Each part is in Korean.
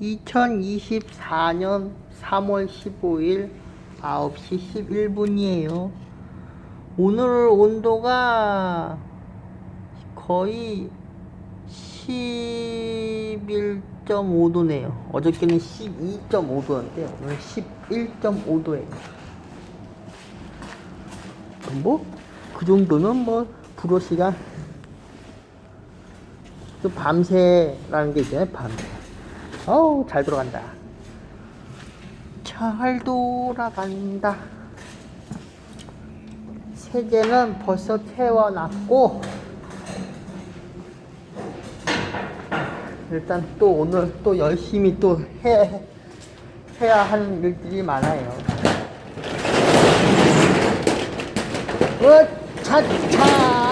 2024년 3월 15일 9시 11분이에요. 오늘 온도가 거의 11.5도네요. 어저께는 12.5도였는데 오늘 11.5도예요. 뭐 그 정도면 뭐 브로시가 또 밤새라는 게 있잖아요. 밤새. 어우 잘 돌아간다. 잘 돌아간다. 세제는 벌써 태워놨고 일단 또 오늘 또 열심히 또 해, 해야 하는 일들이 많아요. 으차차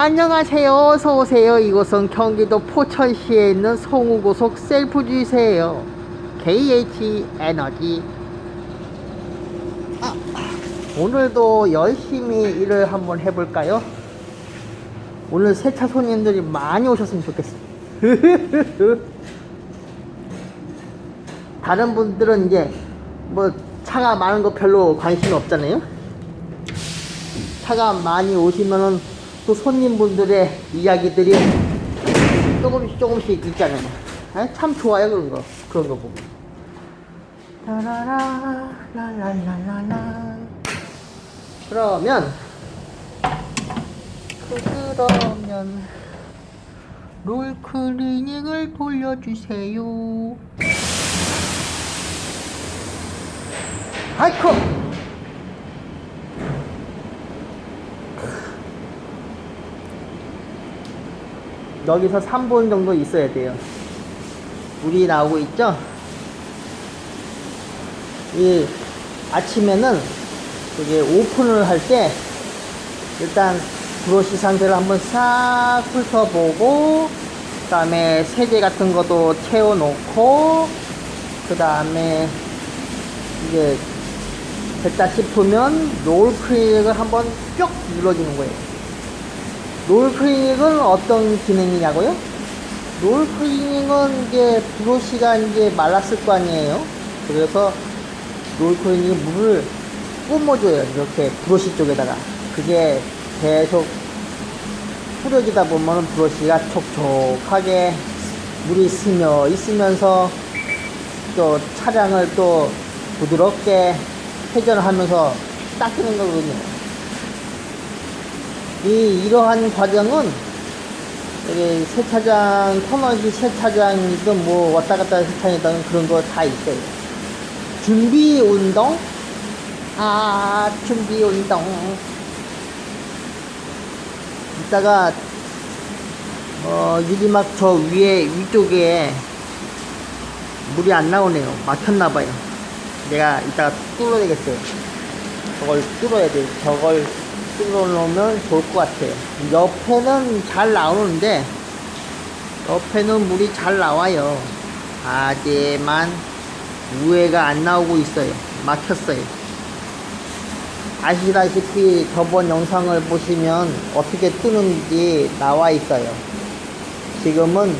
안녕하세요. 어서 오세요. 이곳은 경기도 포천시에 있는 송우고속 셀프 주유소예요. KH 에너지. 아, 오늘도 열심히 일을 한번 해볼까요? 오늘 세차 손님들이 많이 오셨으면 좋겠어. 다른 분들은 이제 뭐 차가 많은 거 별로 관심이 없잖아요. 차가 많이 오시면은 또 손님분들의 이야기들이 조금씩 조금씩 있잖아요. 에? 참 좋아요 그런 거 그런 거 보면. 라라라 라라라라라. 그러면 그러면 롤 클리닉을 돌려주세요. 아이쿠! 여기서 3분 정도 있어야 돼요. 물이 나오고 있죠? 이 아침에는 이게 오픈을 할 때 일단 브러쉬 상태를 한번 싹 훑어보고 그 다음에 세제 같은 것도 채워놓고 그 다음에 이제 됐다 싶으면 롤 클리닉을 한번 쭉 눌러주는 거예요. 롤 클리닉은 어떤 기능이냐고요? 롤 클리닉은 이제 브러쉬가 이제 말랐을 거 아니에요. 그래서 롤 클리닉 물을 뿜어줘요. 이렇게 브러쉬 쪽에다가. 그게 계속 뿌려지다 보면 브러쉬가 촉촉하게 물이 스며 있으면서 또 차량을 또 부드럽게 회전을 하면서 닦이는 거거든요. 이, 이러한 과정은 여기 세차장, 터널시 세차장이든 뭐 왔다 갔다 세차장이든 그런 거 다 있어요. 준비 운동? 아, 준비 운동. 이따가, 어, 유리막 저 위에, 위쪽에 물이 안 나오네요. 막혔나 봐요. 내가 이따가 뚫어야 되겠어요. 저걸 뚫어야 돼. 저걸 뚫어놓으면 좋을 것 같아요. 옆에는 잘 나오는데, 옆에는 물이 잘 나와요. 하지만, 우회가 안 나오고 있어요. 막혔어요. 아시다시피 저번 영상을 보시면 어떻게 뜨는지 나와 있어요. 지금은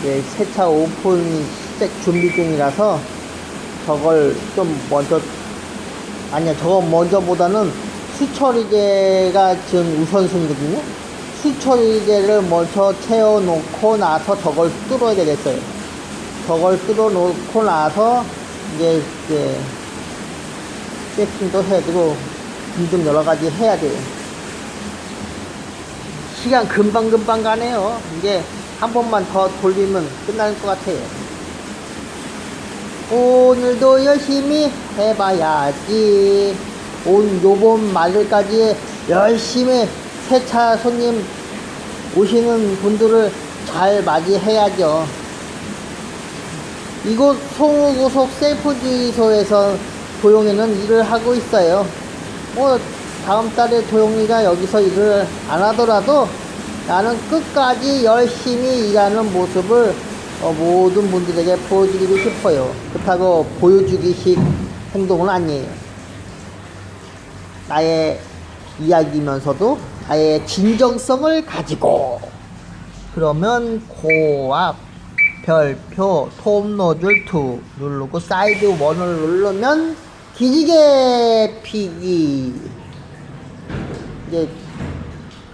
이제 세차 오픈 시작 준비 중이라서 저걸 좀 먼저 아니야 저거 먼저보다는 수처리제가 지금 우선순위거든요. 수처리제를 먼저 채워놓고 나서 저걸 뚫어야 되겠어요. 저걸 뚫어놓고 나서 이제 이제 세팅도 해야 되고 등등 여러 가지 해야 돼요. 시간 금방금방 가네요. 이제 한 번만 더 돌리면 끝날 것 같아요. 오늘도 열심히 해봐야지. 온 요번 말일까지 열심히 세차 손님 오시는 분들을 잘 맞이해야죠. 이곳 송우고속 셀프주의소에서 도용이는 일을 하고 있어요. 뭐 다음 달에 도용이가 여기서 일을 안 하더라도 나는 끝까지 열심히 일하는 모습을 어, 모든 분들에게 보여드리고 싶어요. 그렇다고 보여주기식 행동은 아니에요. 나의 이야기면서도 나의 진정성을 가지고 그러면 고압 별표 톱 노즐 2 누르고 사이드 1을 누르면 기지개 피기 이제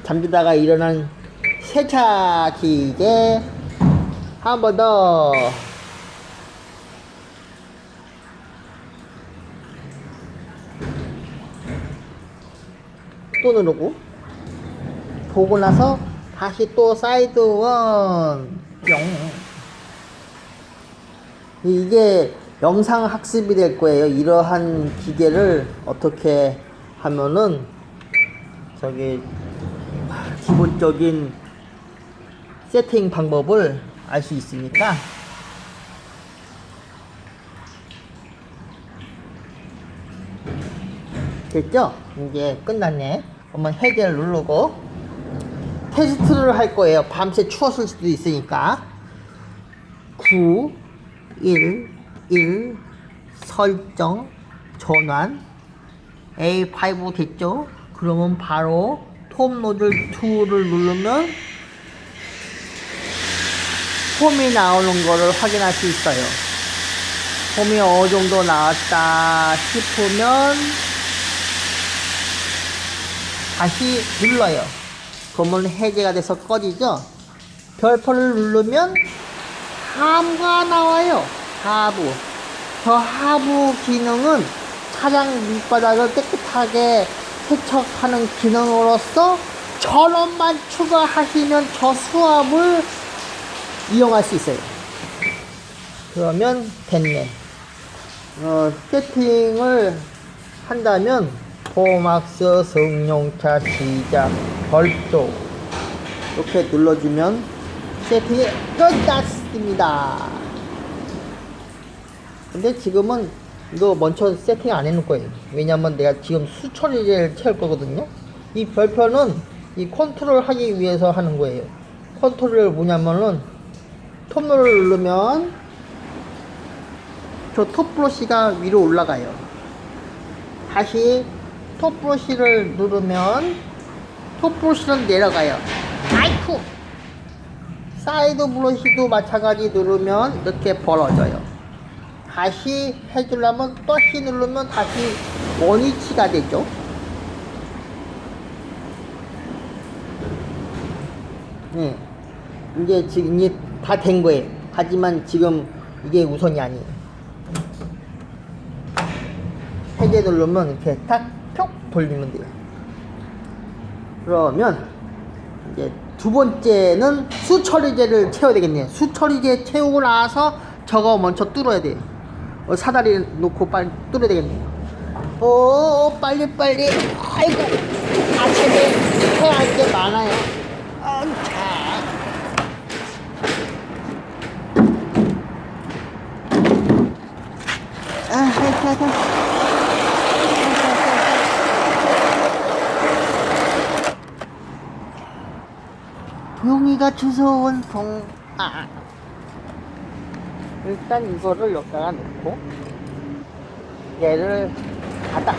잠들다가 일어난 세차 기계 한 번 더. 또 누르고 보고 나서 다시 또 사이드 원 뿅. 이게 영상 학습이 될 거예요. 이러한 기계를 어떻게 하면은 저기 기본적인 세팅 방법을 알 수 있으니까 됐죠? 이제 끝났네. 한번 해제를 누르고 테스트를 할 거예요. 밤새 추웠을 수도 있으니까 9 1 1 설정 전환 A5 됐죠? 그러면 바로 톱 노즐 2를 누르면 폼이 나오는 거를 확인할 수 있어요. 폼이 어느 정도 나왔다 싶으면 다시 눌러요. 그러면 해제가 돼서 꺼지죠? 별표를 누르면 하부가 나와요. 하부. 저 하부 기능은 차량 밑바닥을 깨끗하게 세척하는 기능으로서 전원만 추가하시면 저 수압을 이용할 수 있어요. 그러면 됐네. 어, 세팅을 한다면 포막스 승용차 시작 별도 이렇게 눌러주면 세팅이 끝났습니다. 근데 지금은 이거 먼저 세팅 안 해놓을 거예요. 왜냐면 내가 지금 수처리를 채울 거거든요. 이 별표는 이 컨트롤 하기 위해서 하는 거예요. 컨트롤 뭐냐면은 톱을 누르면 저 톱브러시가 위로 올라가요. 다시 톱브러시를 누르면 톱브러시는 내려가요. 아이쿠! 사이드 브러시도 마찬가지 누르면 이렇게 벌어져요. 다시 해주려면 또시 누르면 다시 원위치가 되죠. 네. 이제 지금 이게 다 된 거예요. 하지만 지금 이게 우선이 아니에요. 세개 누르면 이렇게 탁, 톡 돌리면 돼요. 그러면 이제 두 번째는 수처리제를 채워야 되겠네요. 수처리제 채우고 나서 저거 먼저 뚫어야 돼요. 어, 사다리 놓고 빨리 뚫어야 되겠네요. 오, 빨리 빨리. 아이고, 아침에 해야 할 게 많아요. 아, 자. 아, 자, 자, 자. 용이가 주워온 동, 아. 일단 이거를 여기다가 놓고, 얘를 닫아.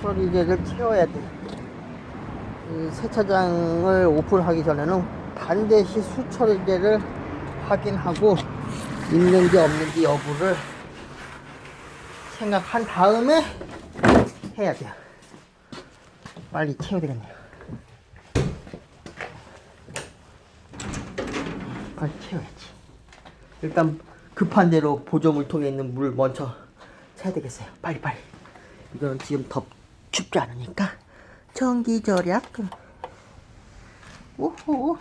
수처리제를 채워야 돼. 이 세차장을 오픈하기 전에는 반드시 수처리제를 확인하고 있는지 없는지 여부를 생각한 다음에 해야 돼요. 빨리 채워야 되겠네요. 빨리 채워야지. 일단 급한 대로 보조물통에 있는 물 먼저 채야 되겠어요. 빨리 빨리. 이거는 지금 더 춥지 않으니까 전기 절약. 오호.